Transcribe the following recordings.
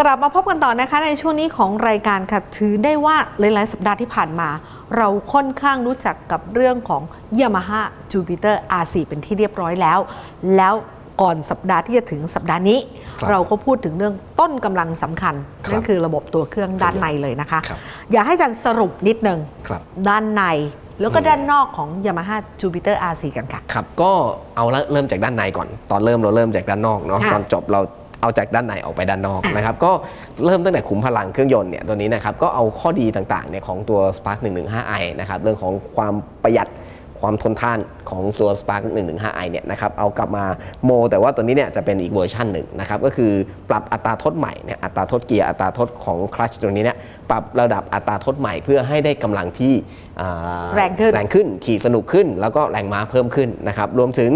กลับมาพบกันต่อนะคะในช่วงนี้ของรายการค่ะถือได้ว่าหลาย ๆ สัปดาห์ที่ผ่านมา เราค่อนข้างรู้จักกับเรื่องของ Yamaha Jupiter R4 เป็นที่เรียบร้อยแล้ว แล้วก่อนสัปดาห์ที่จะถึงสัปดาห์นี้ครับเราก็พูดถึงเรื่องต้นกำลังสำคัญครับนั่นคือระบบตัวเครื่องด้านในเลยนะคะครับอยากให้อาจารย์สรุปนิดนึงครับด้านในแล้วก็ด้านนอกของ Yamaha Jupiter R4 กันค่ะ ครับ ก็เอาละเริ่มจากด้านในก่อน ตอนเริ่มเราเริ่มจากด้านนอกเนาะค่ะตอนจบเรา เอาจากด้านในออกไปด้านนอกนะครับก็เริ่มตั้งแต่ขุมพลังเครื่องยนต์เนี่ยตัวนี้นะครับก็เอาข้อดีต่างๆเนี่ยของตัว Spark 115i นะครับเรื่องของความประหยัด ความทนทานของตัว Spark 115i เนี่ยนะครับเอากลับมาโม แต่ว่าตัวนี้เนี่ยจะเป็นอีกเวอร์ชันหนึ่งนะครับก็คือปรับอัตราทดใหม่เนี่ยอัตราทดเกียร์อัตราทดของคลัตชตัวนี้เนี่ยปรับระดับอัตราทดใหม่เพื่อให้ได้กำลังที่อ่าแรงขึ้นแรงขึ้นขี่สนุกขึ้น แล้วก็แรงม้าเพิ่มขึ้นนะครับรวมถึง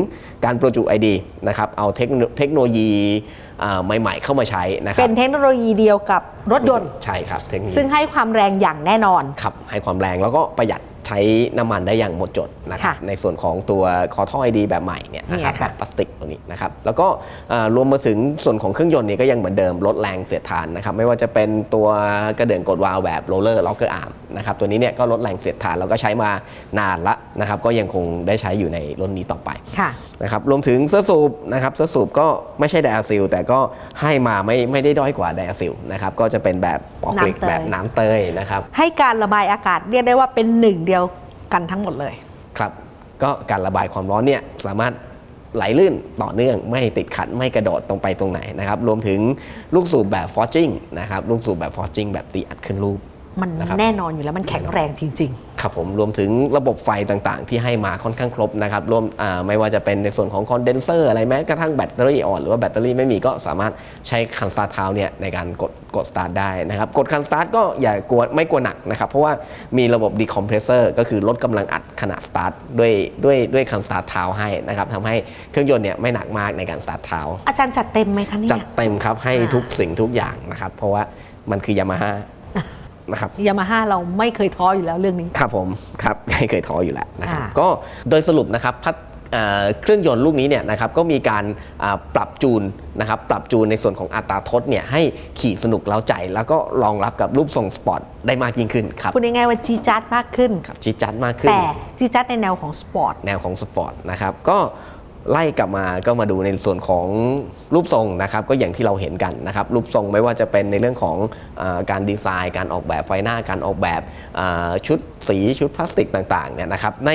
การประจุ ID นะครับเอาเทคโนเทคโนโลยีอ่าใหม่ๆเข้ามาใช้นะครัเป็นเทคโนโลยีเดียวกับรถยนต์ใช่ครับเทคโนโลยีซึ่งให้ความแรงอย่างแน่นอนครับให้ความแรงแล้วก็ประหยัดใช้น้ำมันได้อย่างหมดจดนะครับค่ะในส่วนของตัวคอท่อไอดีแบบใหม่เนี่ยนะครับเนี่ยแบค่ะบพลาสติกตัวนี้นะครับแล้วก็อ่ารวมมาถึงส่วนของเครื่องยนต์เนี่ยก็ยังเหมือนเดิมลดแรงเสียดทานนะครับไม่ว่าจะเป็นตัวกระเดื่องกดวาล์วแบบโรลเลอร์ล็อกเกอร์อาร์มนะครับตัวนี้เนี่ยก็ลดแรงเสียดทานแล้วก็ใช้มานานละนะครับก็ยังคงได้ใช้อยู่ในรุ่นนี้ต่อไปค่ะ นะครับรวมถึงเสื้อสูบนะครับเสื้อสูบก็ไม่ใช่ไดอะซิลแต่ก็ให้มาไม่ไม่ได้ด้อยกว่าไดอะซิลนะครับก็จะเป็นแบบปอกลิกน้ำเตย แบบน้ำเตยนะครับให้การระบายอากาศเรียกได้ว่าเป็นหนึ่งเดียวกันทั้งหมดเลย ครับ ก็การระบายความร้อนเนี่ยสามารถไหลลื่นต่อเนื่องไม่ติดขัดไม่กระโดดตรงไปตรงไหนนะครับรวมถึงลูกสูบแบบฟอร์จิงนะครับลูกสูบแบบฟอร์จิงแบบตีอัดขึ้นรูป มันนะครับแน่นอนอยู่แล้วมันแข็งแรงจริงครับผมรวมถึงระบบไฟต่างๆ ที่ให้มาค่อนข้างครบนะครับรวมอ่าไม่ว่าจะเป็นในส่วนของคอนเดนเซอร์อะไรแม้กระทั่งแบตเตอรี่อ่อนหรือว่าแบตเตอรี่ไม่มีก็สามารถใช้คันสตาร์ทเท้าเนี่ยในการกดกดสตาร์ทได้นะครับกดคันสตาร์ทก็อย่ากลัวไม่กลัวหนักนะครับ เพราะว่ามีระบบดีคอมเพรสเซอร์ก็คือลดกำลังอัดขณะสตาร์ทด้วยด้วยด้วยคันสตาร์ทเท้าให้นะครับทำให้เครื่องยนต์เนี่ยไม่หนักมากในการสตาร์ทเท้าๆอาจารย์จัดเต็มไหมคะเนี่จัดยเต็มครับให้อ่าทุกสิ่งทุกอย่างนะครับเพราะว่ามันคือยามาฮ่า นะครับยามาฮ่าเราไม่เคยท้ออยู่แล้วเรื่องนี้ ครับผมครับไม่เคยท้ออยู่แล้วนะครับอ่า ก็โดยสรุปนะครับพัฒเอ่อเครื่องยนต์ลูกนี้เนี่ยนะครับก็มีการอ่าปรับจูนนะครับปรับจูนในส่วนของอัตราทดเนี่ยให้ขี่สนุกเล้าใจ แล้วก็รองรับกับรูปทรงสปอร์ตได้มากยิ่งขึ้นครับพูดง่ายๆว่าจีจัดมากขึ้น ครับจิดจัดมากขึ้น แต่จีจัดในแนวของสปอร์ต แนวของสปอร์ตนะครับก็ ไล่กลับมาก็มาดูในส่วนของรูปทรงนะครับก็อย่างที่เราเห็นกันนะครับรูปทรงไม่ว่าจะเป็นในเรื่องของอาการดีไซน์ การออกแบบไฟหน้าการออกแบบอ่าชุดสีชุดพลาสติกต่างๆเนี่ยนะครับใน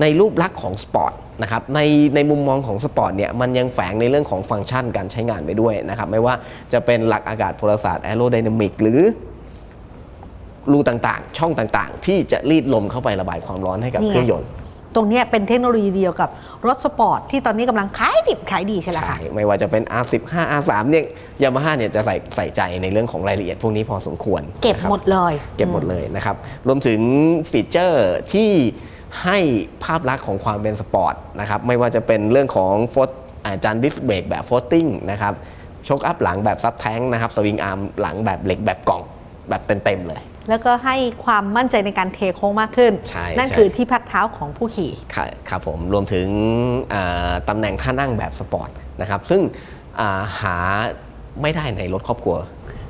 ในรูปลักษณ์ของสปอร์ตนะครับในในมุมมองของสปอร์ตเนี่ยมันยังแฝงในเรื่องของฟังก์ชันการใช้งานไปด้วยนะครับไม่ว่าจะเป็นหลักอากาศพลศาสตร์แอโรไดนามิกหรือรูต่างๆ ช่องต่างๆ ที่จะรีดลมเข้าไประบายความร้อนให้กับนี่ไงเครื่องยนต์ ตรงเนี้ยเป็นเทคโนโลยีเดียวกับรถสปอร์ตที่ตอนนี้กำลังขายดิบขายดีใช่ไหมใช่คะไม่ว่าจะเป็น R15 R3 เนี่ยยามาฮ่าเนี่ยจะใส่ใส่ใจในเรื่องของรายละเอียดพวกนี้พอสมควร เก็บนะครับหมดเลย เก็บหมดเลยนะครับ รวมถึงฟีเจอร์ที่ให้ภาพลักษณ์ของความเป็นสปอร์ตนะครับไม่ว่าจะเป็นเรื่องของโฟตอาจารย์ดิสเบรกแบบโฟตติ้งนะครับโชคอัพหลังแบบซับแท้งนะครับสวิงอาร์มหลังแบบเหล็กแบบกล่องแบบเต็มๆเลย แล้วก็ให้ความมั่นใจในการเทโค้งมากขึ้น ใช่นั่นใช่ คือที่พักเท้าของผู้ขี่ค่ะครับผมรวมถึงอ่าตำแหน่งท่านั่งแบบสปอร์ตนะครับ ซึ่งอ่าหาไม่ได้ในรถครอบครัว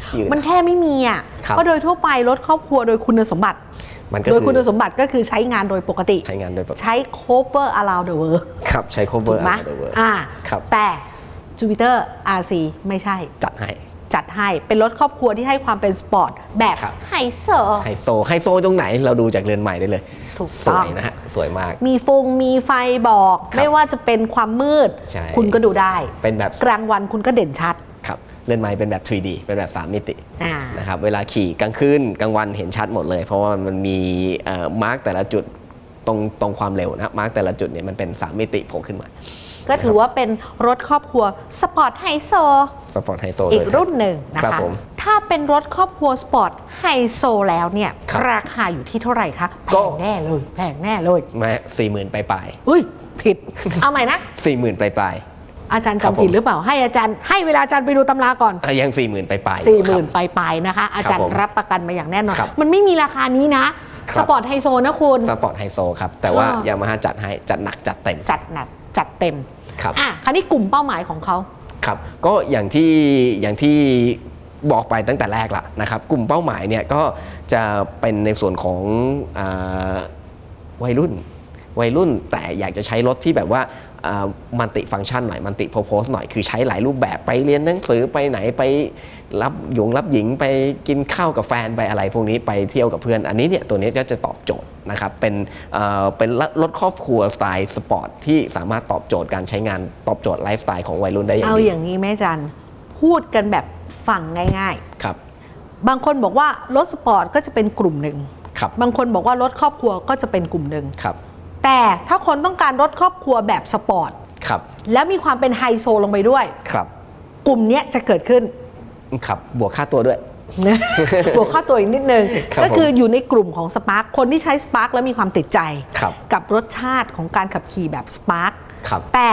ที่อื่น มันแค่ไม่มีอะครับ เพราะโดยทั่วไปรถครอบครัวโดยคุณสมบัติ มันก็โดยคืคุณอสมบัติก็คือใช้งานโดยปกติ ใช้งานโดยปกติใช้ cover around the world ครับใช้ ถู cover กไหม under the world อ่า ครับ แต่ Jupiter RC ไม่ใช่ จัดให้ จัดให้เป็นรถครอบครัวที่ให้ความเป็นสปอร์ตแบบครับ ไฮโซ ไฮโซไฮโซตรงไหนเราดูจากเรือนใหม่ได้เลยถูกสต้อวงยนะฮะสวยมาก มีฟงมีไฟบอก ครับไม่ว่าจะเป็นความมืด ใช่ คุณก็ดูได้ เป็นแบบกลางวันคุณก็เด่นชัดครับเรือนใหม่เป็นแบบ 3D เป็นแบบ 3 มิติอ่า นะครับเวลาขี่กลางคืนกลางวันเห็นชัดหมดเลย เพราะว่ามันมีมาร์กแต่ละจุดตรงตรงความเร็วนะครับมาร์กแต่ละจุดเนี่ยมันเป็น 3 มิติโผล่ขึ้นมา ก็ถือว่าเป็นรถครอบครัวสปอร์ตไฮโซสปอร์ตไฮโซอีกเลยคบรุ่นหนึ่งนะครับคะผมถ้าเป็นรถครอบครัวสปอร์ตไฮโซแล้วเนี่ยครับราคาอยู่ที่เท่าไหร่คะแพก็งแน่เลยแพงแน่เลยมาสี่หมื่นปลายปลายอุ้ยผิดเอาใหม่นะสี่หมื่นปลายปลายอาจารย์ครับจำผิดผมหรือเปล่าให้อาจารย์ให้เวลาอาจารย์ไปดูตำราก่อนอะยังสี่หมื่นปลายปลาย4 0,000ปลายๆนะคะ อาจารย์ผมรับประกันมาอย่างแน่นอนครับมันไม่มีราคานี้นะครัสบปอร์ตไฮโซนะคุณ สปอร์ตไฮโซครับ แต่ว่าก็ยามาฮ่าจัดให้จัดหนักจัดเต็มจัดหนัก จัดเต็มครับอะคราวนี้กลุ่มเป้าหมายของเขาครับก็อย่างที่อย่างที่บอกไปตั้งแต่แรกละนะครับ กลุ่มเป้าหมายเนี่ยก็จะเป็นในส่วนของอาวัยรุ่น วัยรุ่นแต่อยากจะใช้รถที่แบบว่า มันติฟังก์ชันหน่อยมันติโพโพสหน่อยคือใช้หลายรูปแบบไปเรียนหนังสือไปไหนไปรับหยงรับหญิงไปกินข้าวกับแฟนไปอะไรพวกนี้ไปเที่ยวกับเพื่อนอันนี้เนี่ยตัวนี้ก็จะตอบโจทย์นะครับเป็นเอ่อเป็นรถครอบครัวสไตล์สปอร์ตที่สามารถตอบโจทย์การใช้งานตอบโจทย์ไลฟ์สไตล์ของวัยรุ่นได้อย่างเอาดีอย่างนี้แม่จันพูดกันแบบฟังง่ายครับๆบางคนบอกว่ารถสปอร์ตก็จะเป็นกลุ่มหนึ่งครับบางคนบอกว่ารถครอบครัวก็จะเป็นกลุ่มหนึ่งครับ แต่ถ้าคนต้องการรถครอบครัวแบบสปอร์ตครับแล้วมีความเป็นไฮโซลงไปด้วย ครับกลุ่มเนี้ยจะเกิดขึ้น ครับบวกค่าตัวด้วย นะบวกค่าตัวอีกนิดนึง ครับก็คืออยู่ในกลุ่มของ Spark คนที่ใช้ Spark แล้วมีความติดใจ ครับกับรสชาติของการขับขี่แบบ Spark ครับ แต่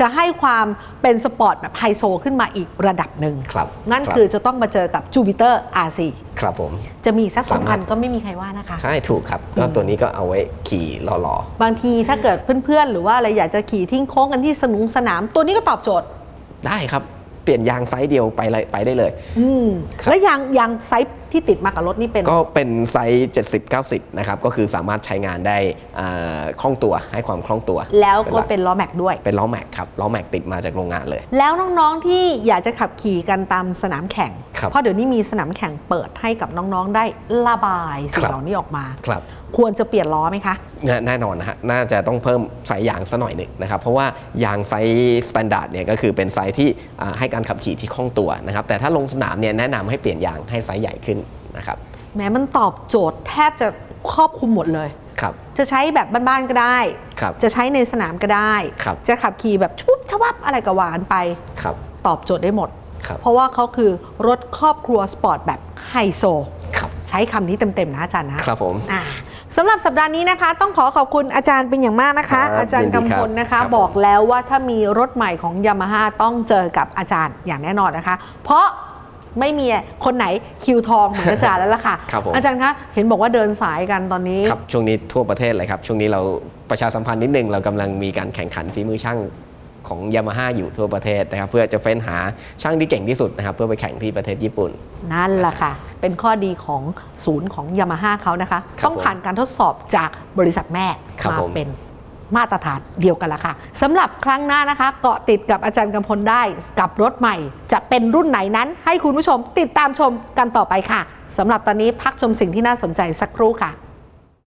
จะให้ความเป็นสปอร์ตแบบไฮโซขึ้นมาอีกระดับหนึ่งครับนั่นครับคือจะต้องมาเจอกับ Jupiter R4 ครับผม จะมีสักสองสาพัมารนถก็ไม่มีใครว่านะคะ ใช่ถูกครับ ก็ตัวนี้ก็เอาไว้ขี่หล่อบางทีถ้าเกิดเพื่อนๆ หรือว่าอะไรอยากจะขี่ทิ้งโค้งกันที่สนุงสนาม ตัวนี้ก็ตอบโจทย์ๆได้ครับ เปลี่ยนยางไซส์เดียวไปเลยไปได้เลย อืมครับแล้วยางยางไซส์ ที่ติดมากับรถนี่เป็น ก็เป็นไซส์ 70-90 นะครับ ก็คือสามารถใช้งานได้อ่าคล่องตัวให้ความคล่องตัว แล้วก็หลัเป็นล้อแม็กด้วย เป็นล้อแม็กครับ ล้อแม็กติดมาจากโรงงานเลย แล้วน้องๆที่อยากจะขับขี่กันตามสนามแข่ง ครับเพราะเดี๋ยวนี้มีสนามแข่งเปิดให้กับน้องๆได้ระบายสิ่ครังบเหล่านี้ออกมา ครับ ควรจะเปลี่ยนล้อไหมคะ แน่แน่นอนนะฮะ น่าจะต้องเพิ่มไซส์ยางซะหน่อยหนึ่งนะครับ เพราะว่ายางไซส์สแตนดาร์ดเนี่ยก็คือเป็นไซส์ที่อ่าให้การขับขี่ที่คล่องตัวนะครับ แต่ถ้าลงสนามเนี่ยแนะนำให้เปลี่ยนยางให้ไซส์ใหญ่ขึ้น นะครับแม้มันตอบโจทย์แทบจะครอบคลุมหมดเลย ครับ จะใช้แบบบ้านๆก็ได้ ครับ จะใช้ในสนามก็ได้ ครับ จะขับขี่แบบชุบชวับอะไรก็หวานไป ครับ ตอบโจทย์ได้หมด ครับ เพราะว่าเขาคือรถครอบครัวสปอร์ตแบบไฮโซ ครับ ใช้คำนี้เต็มๆนะอาจารย์นะ ครับผม อ่าสำหรับสัปดาห์นี้นะคะ ต้องขอขอบคุณอาจารย์เป็นอย่างมากนะคะ ครับอาจารย์ยินดีครับกำพลนะคะ ครับผมบอกแล้วว่าถ้ามีรถใหม่ของยามาฮ่าต้องเจอกับอาจารย์อย่างแน่นอนนะคะ เพราะ ไม่มีคนไหนคิวทองเหมือนอาจารย์แล้วล่ะค่ะ ครับผมอาจารย์คะเห็นบอกว่าเดินสายกันตอนนี้ ครับช่วงนี้ทั่วประเทศเลยครับ ช่วงนี้เราประชาสัมพันธ์นิดนึง เรากำลังมีการแข่งขันฝีมือช่างของยามาฮ่าอยู่ทั่วประเทศนะครับ เพื่อจะเฟ้นหาช่างที่เก่งที่สุดนะครับ เพื่อไปแข่งที่ประเทศญี่ปุ่น นั่นแหละค่ะ เป็นข้อดีของศูนย์ของยามาฮ่าเขานะคะครับต้องผ่านการทดสอบจากบริษัทแม่ครับมาผมเป็น มาตรฐานเดียวกันละค่ะสำหรับครั้งหน้านะคะ เกาะติดกับอาจารย์กำพลได้กับรถใหม่ จะเป็นรุ่นไหนนั้น ให้คุณผู้ชมติดตามชมกันต่อไปค่ะสำหรับตอนนี้พักชมสิ่งที่น่าสนใจสักครู่ค่ะ